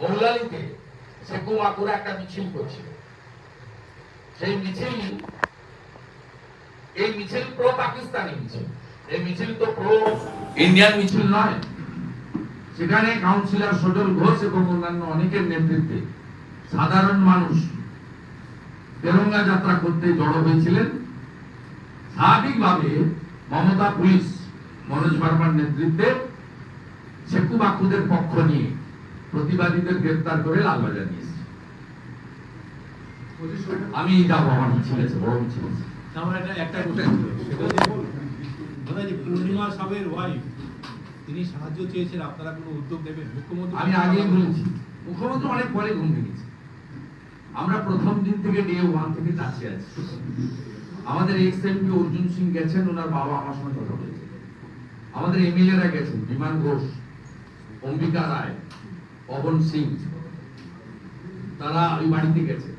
মৌলালিতে শেখু মাকুরা একটা মিছিল করছিল। সেই মিছিল, এই মিছিল প্রো পাকিস্তানি মিছিল। এই মিছিল তো প্রো ইন্ডিয়ান মিছিল নয়। সেখানে কাউন্সিলর সজল ঘোষ এবং অন্যান্য অনেকের নেতৃত্বে সাধারণ মানুষ তেরঙ্গা যাত্রা করতে জড়ো হয়েছিলেন। স্বাভাবিকভাবে মমতা পুলিশ, মনোজ বার্মার নেতৃত্বে শেখু বাকুদের পক্ষ নিয়ে প্রতিবাদীদের গ্রেপ্তার করে লালবাজার নিয়ে এসেছে আমি যাব আমার মিছিল আছে বড় মিছিল আছে। আমার একটা একটা কোশ্চেন ছিল সেটা হচ্ছে দাদা যে পূর্ণিমা সাহেবের ওয়াইফ তিনি সাহায্য চেয়েছেন আপনারা কোনো উদ্যোগ নেবেন? মুখ্যমন্ত্রী আমি আগেই বলেছি মুখ্যমন্ত্রী অনেক পরে ঘুম ভেঙেছে। আমরা প্রথম দিন থেকে ডে ওয়ান থেকে কাছে আছি। আমাদের এক্স এমপি অর্জুন সিং গেছেন ওনার বাবা আমার সঙ্গে কথা বলেছে। আমাদের এমএলএরা গেছেন বিমান ঘোষ অম্বিকা রায় পবন সিং, তারা ওই বাড়িতে গেছে।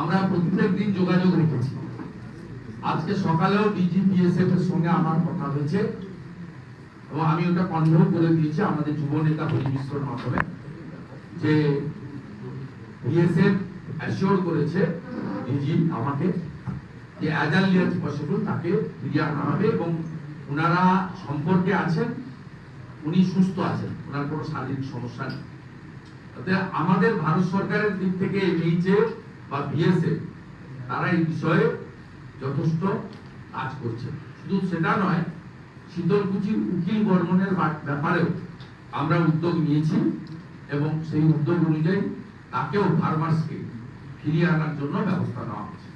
আমরা প্রত্যেক দিন যোগাযোগ রেখেছি। আজকে সকালেও ডিজি বিএসএফ এর সঙ্গে আমার কথা হয়েছে এবং আমি ওটা কনভেও করে দিয়েছি আমাদের যুব নেতা হরি মিশ্রর মাধ্যমে যে বিএসএফ অ্যাসিওর করেছে ডিজি আমাকে যে অ্যাজ আর্লি পসিবল তাকে ফিরিয়ে আনা হবে এবং ওনারা সম্পর্কে আছেন। উনি সুস্থ আছেন, ওনার কোনো শারীরিক সমস্যা নেই। আমাদের ভারত সরকারের দিক থেকে এইচএ বা বিএসএফ তারা এই বিষয়ে যথেষ্ট কাজ করছে শুধু সেটা নয় শীতলকুচির উকিল বর্মনের ব্যাপারেও আমরা উদ্যোগ নিয়েছি এবং সেই উদ্যোগ অনুযায়ী তাকেও ফার্মার্সকে ফিরিয়ে আনার জন্য ব্যবস্থা নেওয়া হচ্ছে